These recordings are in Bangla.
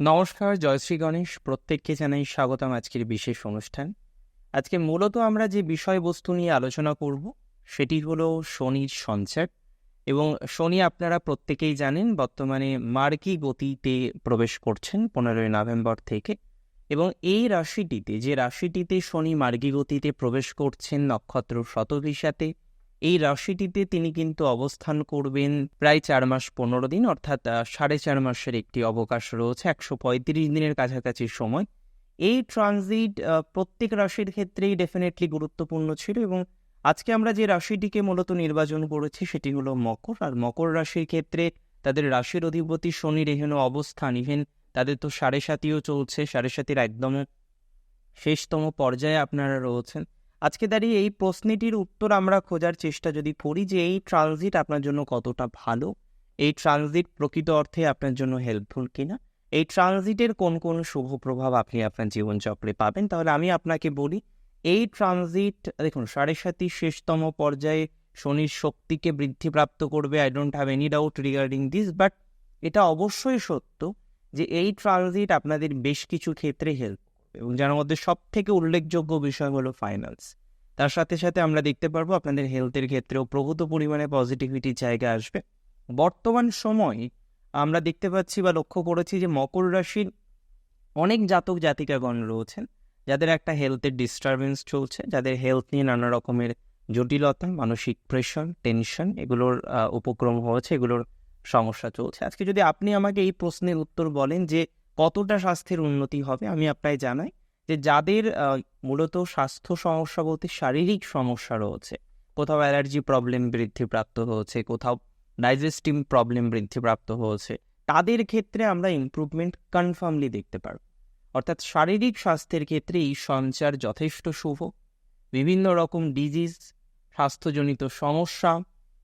নমস্কার জয়শ্রী গণেশ। প্রত্যেককে জানাই স্বাগতম আজকের বিশেষ অনুষ্ঠান। আজকে মূলত আমরা যে বিষয়বস্তু নিয়ে আলোচনা করব, সেটি হলো শনির সঞ্চার। এবং শনি আপনারা প্রত্যেকেই জানেন, বর্তমানে মার্কি গতিতে প্রবেশ করছেন পনেরোই নভেম্বর থেকে। এবং এই রাশিটিতে, যে রাশিটিতে শনি মার্গী গতিতে প্রবেশ করছেন নক্ষত্র শতভিসাতে এই রাশিটিতে তিনি কিন্তু অবস্থান করবেন প্রায় চার মাস পনেরো দিন, অর্থাৎ সাড়ে চার মাসের একটি অবকাশ রয়েছে, একশো পঁয়ত্রিশ দিনের কাছাকাছি সময়। এই ট্রানজিট প্রত্যেক রাশির ক্ষেত্রেই ডেফিনেটলি গুরুত্বপূর্ণ ছিল এবং আজকে আমরা যে রাশিটিকে মূলত নির্বাচন করেছি সেটি হলো মকর। আর মকর রাশির ক্ষেত্রে তাদের রাশির অধিপতি শনির এহেন অবস্থান। ইভেন তাদের তো সাড়ে সাতিও চলছে, সাড়ে সাতির একদম শেষতম পর্যায়ে আপনারা রয়েছেন। আজকে দাঁড়িয়ে এই প্রশ্নটির উত্তর আমরা খোঁজার চেষ্টা যদি করি যে এই ট্রানজিট আপনার জন্য কতটা ভালো, এই ট্রানজিট প্রকৃত অর্থে আপনার জন্য হেল্পফুল কিনা, এই ট্রানজিটের কোন কোন শুভ প্রভাব আপনি আপনার জীবনচক্রে পাবেন, তাহলে আমি আপনাকে বলি, এই ট্রানজিট দেখুন, সাড়ে সাতির শেষতম পর্যায়ে শনির শক্তিকে বৃদ্ধিপ্রাপ্ত করবে I don't have any doubt regarding this but এটা অবশ্যই সত্য যে এই ট্রানজিট আপনাদের বেশ কিছু ক্ষেত্রে হেল্প এবং যার মধ্যে সব থেকে উল্লেখযোগ্য বিষয় হলো ফাইন্যান্স তার সাথে সাথে আমরা দেখতে পারব আপনাদের হেলথের ক্ষেত্রেও প্রভূত পরিমাণে পজিটিভিটির জায়গা আসবে। বর্তমান সময়ে আমরা দেখতে পাচ্ছি বা লক্ষ্য করেছি যে মকর রাশির অনেক জাতক জাতিকাগণ রয়েছেন, যাদের একটা হেলথের ডিস্টারবেন্স চলছে, যাদের হেলথ নিয়ে নানা রকমের জটিলতা, মানসিক প্রেশার টেনশন এগুলোর উপক্রম হয়েছে, এগুলোর সমস্যা চলছে। আজকে যদি আপনি আমাকে এই প্রশ্নের উত্তর বলেন যে কতটা স্বাস্থ্যের উন্নতি হবে আমি আপনাকে জানাই যে যাদের মূলত স্বাস্থ্য সমস্যা বলতে শারীরিক সমস্যা রয়েছে, কোথাও অ্যালার্জি প্রবলেম বৃদ্ধিপ্রাপ্ত হয়েছে, কোথাও ডাইজেস্টিভ প্রবলেম বৃদ্ধিপ্রাপ্ত হয়েছে, তাদের ক্ষেত্রে আমরা ইমপ্রুভমেন্ট কনফার্মলি দেখতে পারব। অর্থাৎ শারীরিক স্বাস্থ্যের ক্ষেত্রে এই সঞ্চার যথেষ্ট শুভ। বিভিন্ন রকম ডিজিজ স্বাস্থ্যজনিত সমস্যা,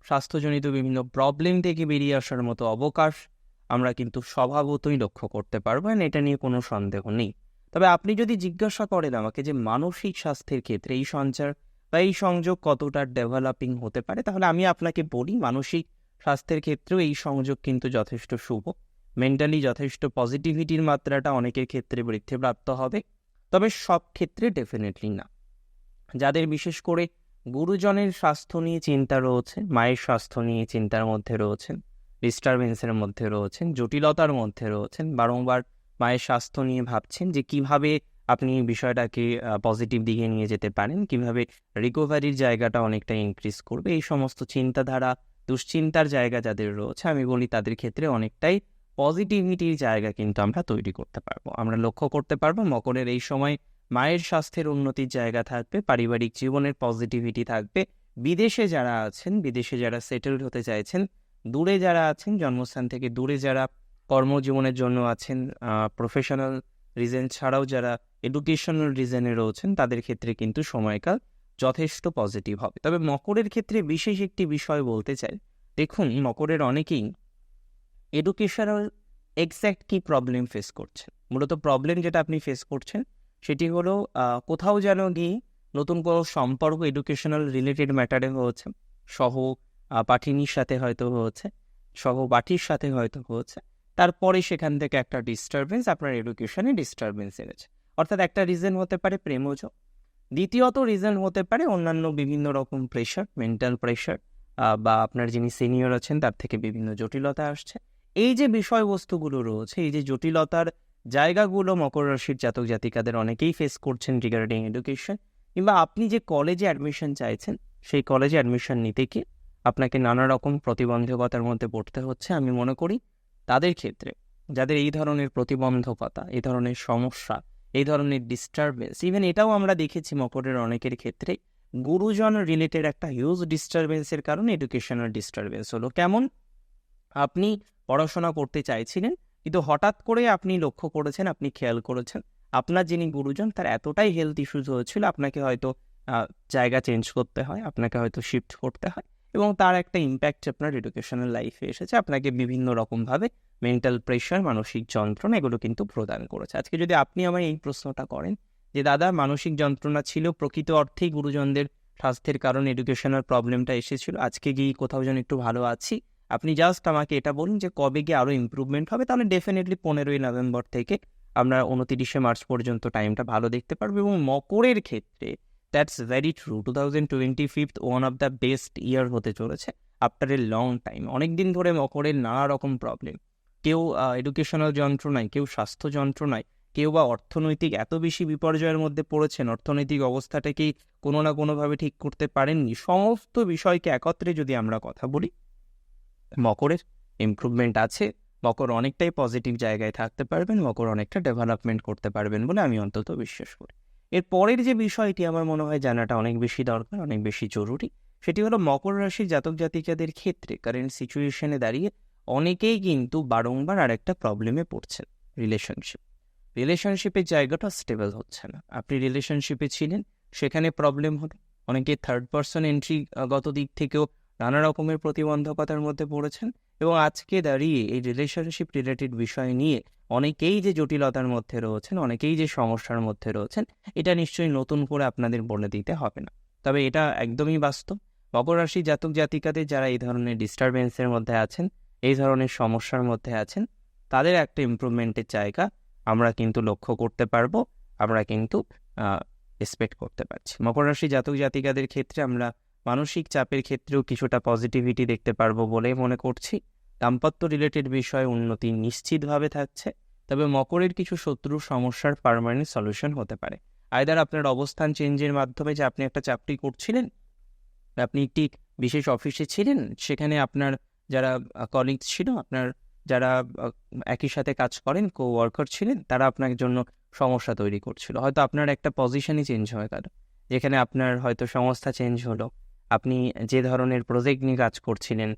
স্বাস্থ্যজনিত বিভিন্ন প্রবলেম থেকে বেরিয়ে আসার মতো অবকাশ আমরা কিন্তু স্বভাবতই লক্ষ্য করতে পারব and এটা নিয়ে কোনো সন্দেহ নেই। তবে আপনি যদি জিজ্ঞাসা করেন আমাকে যে মানসিক স্বাস্থ্যের ক্ষেত্রে এই সঞ্চার বা এই সংযোগ কতটা ডেভেলপিং হতে পারে, তাহলে আমি আপনাকে বলি মানসিক স্বাস্থ্যের ক্ষেত্রেও এই সংযোগ কিন্তু যথেষ্ট শুভ। মেন্টালি যথেষ্ট পজিটিভিটির মাত্রাটা অনেকের ক্ষেত্রে বৃদ্ধিপ্রাপ্ত হবে, তবে সব ক্ষেত্রে ডেফিনেটলি না। যাদের বিশেষ করে গুরুজনের স্বাস্থ্য নিয়ে চিন্তা রয়েছে, মায়ের স্বাস্থ্য নিয়ে চিন্তার মধ্যে রয়েছেন ডিস্টারবেন্সের মধ্যে রয়েছেন, জটিলতার মধ্যে রয়েছেন, বারংবার মায়ের স্বাস্থ্য নিয়ে ভাবছেন যে কীভাবে আপনি বিষয়টাকে পজিটিভ দিকে নিয়ে যেতে পারেন, কীভাবে রিকভারির জায়গাটা অনেকটা ইনক্রিজ করবে, এই সমস্ত চিন্তাধারা, দুশ্চিন্তার জায়গা যাদের রয়েছে, আমি বলি তাদের ক্ষেত্রে অনেকটাই পজিটিভিটির জায়গা কিন্তু আমরা তৈরি করতে পারব। আমরা লক্ষ্য করতে পারব মকরের এই সময় মায়ের স্বাস্থ্যের উন্নতির জায়গা থাকবে, পারিবারিক জীবনের পজিটিভিটি থাকবে। বিদেশে যারা আছেন, বিদেশে যারা সেটেলড হতে চাইছেন দূরে যারা আছেন, জন্মস্থান থেকে দূরে যারা কর্মজীবনের জন্য আছেন প্রফেশনাল রিজন ছাড়াও যারা এডুকেশনাল রিজনে রয়েছেন, তাদের ক্ষেত্রে কিন্তু সময়কাল যথেষ্ট পজিটিভ হবে। তবে মকরের ক্ষেত্রে বিশেষ একটি বিষয় বলতে চাই। দেখুন, মকরের অনেকেই এডুকেশনাল এক্স্যাক্ট কি প্রবলেম ফেস করছেন? মূলত প্রবলেম যেটা আপনি ফেস করছেন, সেটি হলো কোথাও যেন গিয়ে নতুন কোনো সম্পর্ক এডুকেশনাল রিলেটেড ম্যাটারে হয়েছে সহ পাঠিনীর সাথে হয়তো হয়েছে সহপাঠীর সাথে হয়তো হয়েছে। তারপরে সেখান থেকে একটা ডিস্টারবেন্স আপনার এডুকেশনে ডিস্টারবেন্স এনেছে। অর্থাৎ একটা রিজন হতে পারে প্রেমজ। দ্বিতীয়ত রিজন হতে পারে অন্যান্য বিভিন্ন রকম প্রেশার মেন্টাল প্রেশার বা আপনার যিনি সিনিয়র আছেন, তার থেকে বিভিন্ন জটিলতা আসছে। এই যে বিষয়বস্তুগুলো রয়েছে, এই যে জটিলতার জায়গাগুলো মকর রাশির জাতক জাতিকাদের অনেকেই ফেস করছেন রিগার্ডিং এডুকেশন কিংবা আপনি যে কলেজে অ্যাডমিশন চাইছেন, সেই কলেজে অ্যাডমিশন নিতে কি আপনাকে নানা রকম প্রতিবন্ধকতার মধ্যে পড়তে হচ্ছে, আমি মনে করি তাদের ক্ষেত্রে যাদের এই ধরনের প্রতিবন্ধকতা, এই ধরনের সমস্যা, এই ধরনের ডিস্টারবেন্স ইভেন এটাও আমরা দেখেছি মকরের অনেকের ক্ষেত্রে, গুরুজন রিলেটেড একটা হিউজ ডিস্টারবেন্সের কারণে এডুকেশনাল ডিস্টারবেন্স হলো। কেমন? আপনি পড়াশোনা করতে চাইছিলেন, কিন্তু হঠাৎ করে আপনি লক্ষ্য করেছেন, আপনি খেয়াল করেছেন, আপনার যিনি গুরুজন, তার এতটাই হেলথ ইস্যুজ হয়েছিল, আপনাকে হয়তো জায়গা চেঞ্জ করতে হয়, আপনাকে হয়তো শিফট করতে হয়। এবং তার একটা ইম্প্যাক্ট আপনার এডুকেশনাল লাইফে এসেছে। আপনাকে বিভিন্ন রকমভাবে মেন্টাল প্রেশার মানসিক যন্ত্রণা এগুলো কিন্তু প্রদান করেছে। আজকে যদি আপনি আমার এই প্রশ্নটা করেন যে, দাদা, মানসিক যন্ত্রণা ছিল, প্রকৃত অর্থেই গুরুজনদের স্বাস্থ্যের কারণে এডুকেশনাল প্রবলেমটা এসেছিল, আজকে গিয়ে কোথাও যেন একটু ভালো আছি। আপনি জাস্ট আমাকে এটা বলুন যে, কবে গিয়ে আরও ইম্প্রুভমেন্ট হবে? তাহলে ডেফিনেটলি পনেরোই নভেম্বর থেকে আমরা উনতিরিশে মার্চ পর্যন্ত টাইমটা ভালো দেখতে পারব এবং মকরের ক্ষেত্রে that's very true two thousand twenty fifth one of the best year হতে চলেছে আফটার এ লং টাইম অনেক দিন ধরে মকরের নানা রকম প্রবলেম কেউ এডুকেশনাল যন্ত্রণায়, কেউ স্বাস্থ্য যন্ত্রণায়, কেউ বা অর্থনৈতিক এত বেশি বিপর্যয়ের মধ্যে পড়েছেন, অর্থনৈতিক অবস্থাটাকেই কোনো না কোনোভাবে ঠিক করতে পারেননি? সমস্ত বিষয়কে একত্রে যদি আমরা কথা বলি, মকরের ইমপ্রুভমেন্ট আছে। মকর অনেকটাই পজিটিভ জায়গায় থাকতে পারবেন, মকর অনেকটা ডেভেলপমেন্ট করতে পারবেন বলে আমি অন্তত বিশ্বাস করি। এর পরের যে বিষয়টি আমার মনে হয় জানাটা অনেক বেশি দরকার, অনেক বেশি জরুরি, সেটি হলো মকর রাশির জাতক জাতিকাদের ক্ষেত্রে কারেন্ট সিচুয়েশনে দাঁড়িয়ে অনেকেই কিন্তু বারংবার আরেকটা প্রবলেমে পড়ছেন রিলেশনশিপ রিলেশনশিপের জায়গাটা স্টেবল হচ্ছে না। আপনি রিলেশনশিপে ছিলেন, সেখানে প্রবলেম হলো অনেকে থার্ড পার্সন এন্ট্রি গত দিক থেকেও নানা রকমের প্রতিবন্ধকতার মধ্যে পড়েছেন এবং আজকে দাঁড়িয়ে এই রিলেশনশিপ রিলেটেড বিষয় নিয়ে অনেকেই যে জটিলতার মধ্যে রয়েছেন, অনেকেই যে সমস্যার মধ্যে রয়েছেন, এটা নিশ্চয়ই নতুন করে আপনাদের বলে দিতে হবে না। তবে এটা একদমই বাস্তব। মকর রাশি জাতক জাতিকাদের যারা এই ধরনের ডিস্টারবেন্সের মধ্যে আছেন, এই ধরনের সমস্যার মধ্যে আছেন, তাদের একটা ইম্প্রুভমেন্টের জায়গা আমরা কিন্তু লক্ষ্য করতে পারব, আমরা কিন্তু এক্সপেক্ট করতে পারছি। মকর রাশি জাতক জাতিকাদের ক্ষেত্রে আমরা মানসিক চাপের ক্ষেত্রেও কিছুটা পজিটিভিটি দেখতে পারব বলে মনে করছি। দাম্পত্য রিলেটেড বিষয়ে উন্নতি নিশ্চিতভাবে থাকছে, তবে মকরের কিছু শত্রু সমস্যার পারমানেন্ট সলিউশন হতে পারে। আয়দার আপনার অবস্থান চেঞ্জের মাধ্যমে যে আপনি একটা চাকরি করছিলেন, আপনি একটি বিশেষ অফিসে ছিলেন, সেখানে আপনার যারা কলিগস ছিল, আপনার যারা একই সাথে কাজ করেন কো ওয়ার্কার ছিলেন, তারা আপনার জন্য সমস্যা তৈরি করছিল। হয়তো আপনার একটা পজিশনই চেঞ্জ হয়ে গেল, যেখানে আপনার হয়তো সংস্থা চেঞ্জ হলো। আপনি যে ধরনের প্রজেক্ট নিয়ে কাজ করছিলেন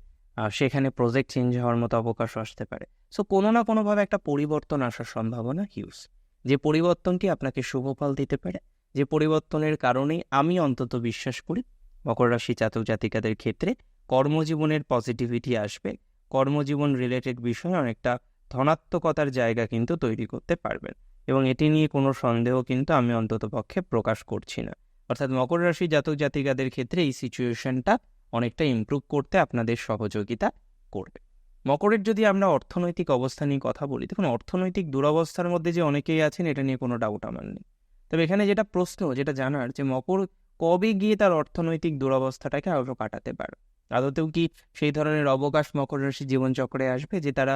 সেখানে প্রজেক্ট চেঞ্জ হওয়ার মতো অবকাশ আসতে পারে। সো কোনো না কোনোভাবে একটা পরিবর্তন আসার সম্ভাবনা হিউজ যে পরিবর্তনটি আপনাকে শুভ ফল দিতে পারে, যে পরিবর্তনের কারণেই আমি অন্তত বিশ্বাস করি, মকর রাশি জাতক জাতিকাদের ক্ষেত্রে কর্মজীবনের পজিটিভিটি আসবে। কর্মজীবন রিলেটেড বিষয়ে অনেকটা ধনাত্মকতার জায়গা কিন্তু তৈরি করতে পারবেন। এবং এটি নিয়ে কোনো সন্দেহ কিন্তু আমি অন্তত পক্ষে প্রকাশ করছি না। অর্থাৎ মকর রাশি জাতক জাতিকাদের ক্ষেত্রে এই সিচুয়েশনটা অনেকটা ইম্প্রুভ করতে আপনাদের সহযোগিতা করবে। মকরের যদি আমরা অর্থনৈতিক অবস্থা নিয়ে কথা বলি, দেখুন অর্থনৈতিক দুরবস্থার মধ্যে যে অনেকেই আছেন, এটা নিয়ে কোনো ডাউট আমার নেই। তবে এখানে যেটা প্রশ্ন, যেটা জানার যে মকর কবে গিয়ে তার অর্থনৈতিক দুরবস্থাটাকে আরও কাটাতে পারে? আদতেও কি সেই ধরনের অবকাশ মকর রাশি জীবনচক্রে আসবে যে তারা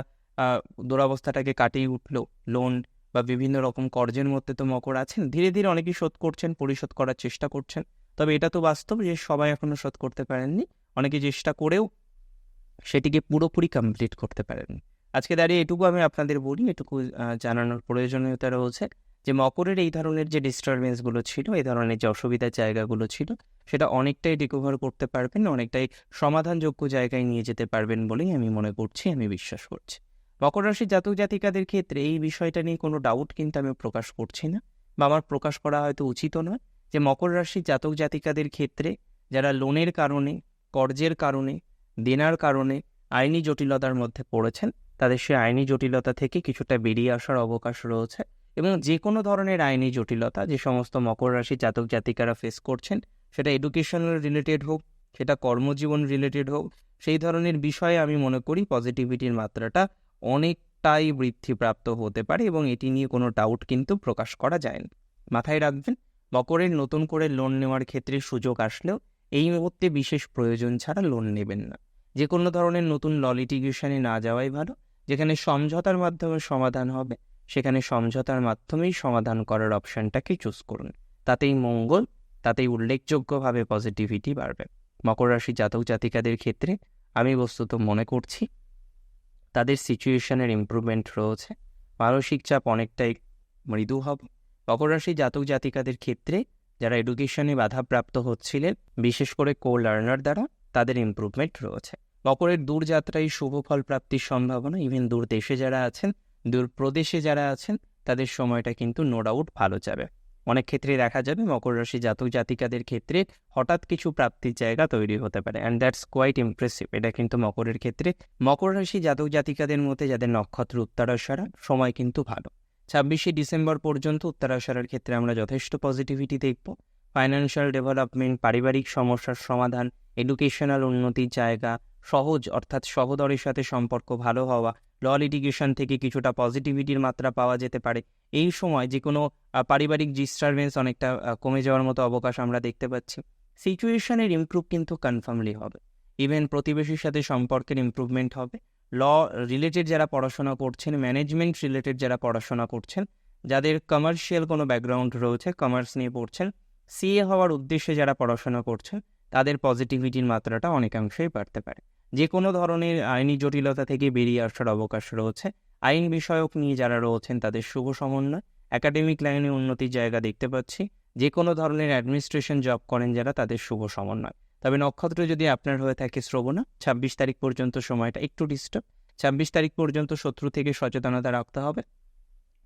দুরবস্থাটাকে কাটিয়ে উঠল লোন বা বিভিন্ন রকম কর্জের মধ্যে তো মকর আছেন, ধীরে ধীরে অনেকেই শোধ করছেন, পরিশোধ করার চেষ্টা করছেন। তবে এটা তো বাস্তব যে সবাই এখনও শোধ করতে পারেননি, অনেকে চেষ্টা করেও সেটিকে পুরোপুরি কমপ্লিট করতে পারেননি। আজকে দাঁড়িয়ে এটুকু আমি আপনাদের বলি, এটুকু জানানোর প্রয়োজনীয়তা রয়েছে যে মকরের এই ধরনের যে ডিস্টারবেন্সগুলো ছিল, এই ধরনের যে অসুবিধার জায়গাগুলো ছিল, সেটা অনেকটাই রিকভার করতে পারবেন, অনেকটাই সমাধানযোগ্য জায়গায় নিয়ে যেতে পারবেন বলেই আমি মনে করছি, আমি বিশ্বাস করছি। মকর রাশি জাতক জাতিকাদের ক্ষেত্রে এই বিষয়টা নিয়ে কোনো ডাউট কিন্তু আমি প্রকাশ করছি না বা আমার প্রকাশ করা হয়তো উচিত নয় যে মকর রাশি জাতক জাতিকাদের ক্ষেত্রে যারা লোনের কারণে, কর্জের কারণে, দেনার কারণে আইনি জটিলতার মধ্যে পড়েছেন, তাদের সে আইনি জটিলতা থেকে কিছুটা বেরিয়ে আসার অবকাশ রয়েছে এবং যে কোনো ধরনের আইনি জটিলতা যে সমস্ত মকর রাশি জাতক জাতিকারা ফেস করছেন, সেটা এডুকেশনাল রিলেটেড হোক, সেটা কর্মজীবন রিলেটেড হোক, সেই ধরনের বিষয়ে আমি মনে করি পজিটিভিটির মাত্রাটা অনেকটাই বৃদ্ধিপ্রাপ্ত হতে পারে এবং এটি নিয়ে কোনো ডাউট কিন্তু প্রকাশ করা যায় না মাথায় রাখবেন মকরের নতুন করে লোন নেওয়ার ক্ষেত্রে সুযোগ আসলেও এই মুহূর্তে বিশেষ প্রয়োজন ছাড়া লোন নেবেন না। যে কোনো ধরনের নতুন ললিটিগেশনে না যাওয়াই ভালো, যেখানে সমঝোতার মাধ্যমে সমাধান হবে, সেখানে সমঝোতার মাধ্যমেই সমাধান করার অপশানটাকে চুজ করুন। তাতেই মঙ্গল, তাতেই উল্লেখযোগ্যভাবে পজিটিভিটি বাড়বে। মকর রাশি জাতক জাতিকাদের ক্ষেত্রে আমি বস্তুত মনে করছি তাদের সিচুয়েশনের ইম্প্রুভমেন্ট রয়েছে। মানসিক চাপ অনেকটাই মৃদু হবে। মকর রাশি জাতক জাতিকাদের ক্ষেত্রে যারা এডুকেশনে বাধাপ্রাপ্ত হচ্ছিলেন, বিশেষ করে কো লার্নার দ্বারা তাদের ইম্প্রুভমেন্ট রয়েছে। মকরের দূরযাত্রায় শুভ ফল প্রাপ্তির সম্ভাবনা ইভেন দূর দেশে যারা আছেন, দূর প্রদেশে যারা আছেন, তাদের সময়টা কিন্তু নো ডাউট ভালো যাবে। অনেক ক্ষেত্রে দেখা যাবে মকর রাশি জাতক জাতিকাদের ক্ষেত্রে হঠাৎ কিছু প্রাপ্তির জায়গা তৈরি হতে পারে অ্যান্ড দ্যাটস কোয়াইট ইমপ্রেসিভ এটা কিন্তু মকরের ক্ষেত্রে, মকর রাশি জাতক জাতিকাদের মধ্যে যাদের নক্ষত্র উত্তরাশারা সময় কিন্তু ভালো। ছাব্বিশে ডিসেম্বর পর্যন্ত উত্তরাশারার ক্ষেত্রে আমরা যথেষ্ট পজিটিভিটি দেখব। ফাইন্যান্সিয়াল ডেভেলপমেন্ট পারিবারিক সমস্যার সমাধান এডুকেশনাল উন্নতির জায়গা, সহজ অর্থাৎ সহদরের সাথে সম্পর্ক ভালো হওয়া ল লিটিগেশন থেকে কিছুটা পজিটিভিটির মাত্রা পাওয়া যেতে পারে। এই সময় যে কোনো পারিবারিক ডিস্টারবেন্স অনেকটা কমে যাওয়ার মতো অবকাশ আমরা দেখতে পাচ্ছি। সিচুয়েশনের ইমপ্রুভ কিন্তু কনফার্মলি হবে। ইভেন প্রতিবেশীর সাথে সম্পর্কের ইমপ্রুভমেন্ট হবে। ল রিলেটেড যারা পড়াশোনা করছেন ম্যানেজমেন্ট রিলেটেড যারা পড়াশোনা করছেন, যাদের কমার্শিয়াল কোনো ব্যাকগ্রাউন্ড রয়েছে কমার্স নিয়ে পড়ছেন সিএ হওয়ার উদ্দেশ্যে যারা পড়াশোনা করছেন, তাদের পজিটিভিটির মাত্রাটা অনেকাংশেই বাড়তে পারে। যে কোনো ধরনের আইনি জটিলতা থেকে বেরিয়ে আসার অবকাশ রয়েছে। আইন বিষয়ক নিয়ে যারা রয়েছেন, তাদের শুভ সমন্বয়। একাডেমিক লাইনে উন্নতির জায়গা দেখতে পাচ্ছি। যে কোনো ধরনের অ্যাডমিনিস্ট্রেশন জব করেন যারা, তাদের শুভ সমন্বয়। তবে নক্ষত্র যদি আপনার হয়ে থাকে শ্রবণা, ছাব্বিশ তারিখ পর্যন্ত সময়টা একটু ডিস্টার্ব ছাব্বিশ তারিখ পর্যন্ত শত্রু থেকে সচেতনতা রাখতে হবে।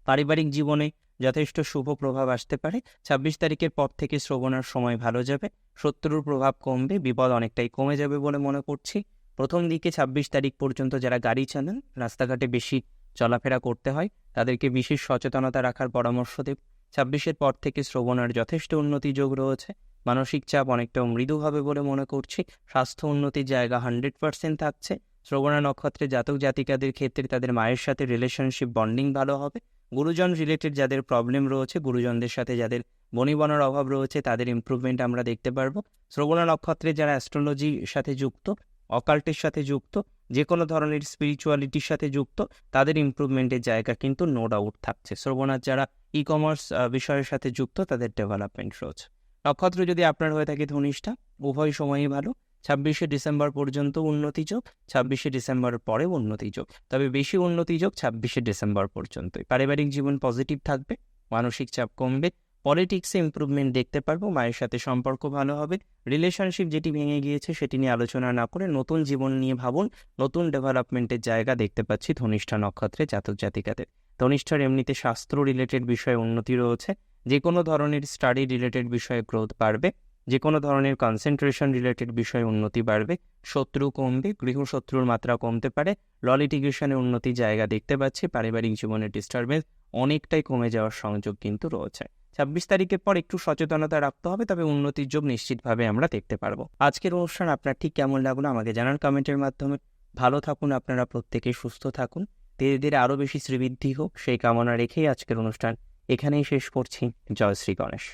পারিবারিক জীবনে যথেষ্ট শুভ প্রভাব আসতে পারে। ছাব্বিশ তারিখের পর থেকে শ্রবণার সময় ভালো যাবে। শত্রুর প্রভাব কমবে, বিপদ অনেকটাই কমে যাবে বলে মনে করছি। প্রথম দিকে ছাব্বিশ তারিখ পর্যন্ত যারা গাড়ি চালান, রাস্তাঘাটে বেশি চলাফেরা করতে হয়, তাদেরকে বিশেষ সচেতনতা রাখার পরামর্শ দেব। ছাব্বিশের পর থেকে শ্রবণার যথেষ্ট উন্নতি যোগ রয়েছে। মানসিক চাপ অনেকটা মৃদু হবে বলে মনে করছি। স্বাস্থ্য উন্নতির জায়গা হান্ড্রেড পার্সেন্ট থাকছে। শ্রবণা নক্ষত্রে জাতক জাতিকাদের ক্ষেত্রে তাদের মায়ের সাথে রিলেশনশিপ বন্ডিং ভালো হবে। গুরুজন রিলেটেড যাদের প্রবলেম রয়েছে, গুরুজনদের সাথে যাদের বনিবনার অভাব রয়েছে, তাদের ইমপ্রুভমেন্ট আমরা দেখতে পারব। শ্রবণা নক্ষত্রে যারা অ্যাস্ট্রোলজির সাথে যুক্ত অকাল্টের সাথে যুক্ত যে কোনো ধরনের স্পিরিচুয়ালিটির সাথে যুক্ত, তাদের ইমপ্রুভমেন্টের জায়গা কিন্তু নো ডাউট থাকছে। শ্রবণার যারা ই কমার্স বিষয়ের সাথে যুক্ত, তাদের ডেভেলপমেন্ট রয়েছে নক্ষত্র যদি আপনার হয়ে থাকে ধনিষ্ঠা, উভয় সময়ই ভালো। ছাব্বিশে ডিসেম্বর পর্যন্ত উন্নতি যোগ, ছাব্বিশে ডিসেম্বর পরে উন্নতি যোগ। তবে বেশি উন্নতি যোগ ছাব্বিশে ডিসেম্বর পর্যন্তই। পারিবারিক জীবন পজিটিভ থাকবে, মানসিক চাপ কমবে পলিটিক্সে ইমপ্রুভমেন্ট দেখতে পারব, মায়ের সাথে সম্পর্ক ভালো হবে। রিলেশনশিপ যেটি ভেঙে গিয়েছে সেটি নিয়ে আলোচনা না করে নতুন জীবন নিয়ে ভাবুন, নতুন ডেভেলপমেন্টের জায়গা দেখতে পাচ্ছি ধনিষ্ঠা নক্ষত্রে, জাতক জাতিকাদের। ধনিষ্ঠার এমনিতে শাস্ত্র রিলেটেড বিষয়ে উন্নতি রয়েছে। যে কোনো ধরনের স্টাডি রিলেটেড বিষয়ে গ্রোথ বাড়বে যে কোনো ধরনের কনসেন্ট্রেশন রিলেটেড বিষয়ে উন্নতি বাড়বে। শত্রু কমবে, গৃহশত্রুর মাত্রা কমতে পারে ল উন্নতি জায়গা দেখতে পাচ্ছি, পারিবারিক জীবনের ডিস্টারবেন্স অনেকটাই কমে যাওয়ার সংযোগ কিন্তু রয়েছে। ছাব্বিশ তারিখের পর একটু সচেতনতা রাখতে হবে, তবে উন্নতির যোগ নিশ্চিতভাবে আমরা দেখতে পারব। আজকের অনুষ্ঠান আপনার ঠিক কেমন লাগল আমাকে জানান কমেন্টের মাধ্যমে। ভালো থাকুন, আপনারা প্রত্যেকে সুস্থ থাকুন। ধীরে ধীরে আরও বেশি শ্রীবৃদ্ধি হোক, সেই কামনা রেখেই আজকের অনুষ্ঠান এখানেই শেষ করছি। জয় শ্রী গণেশ।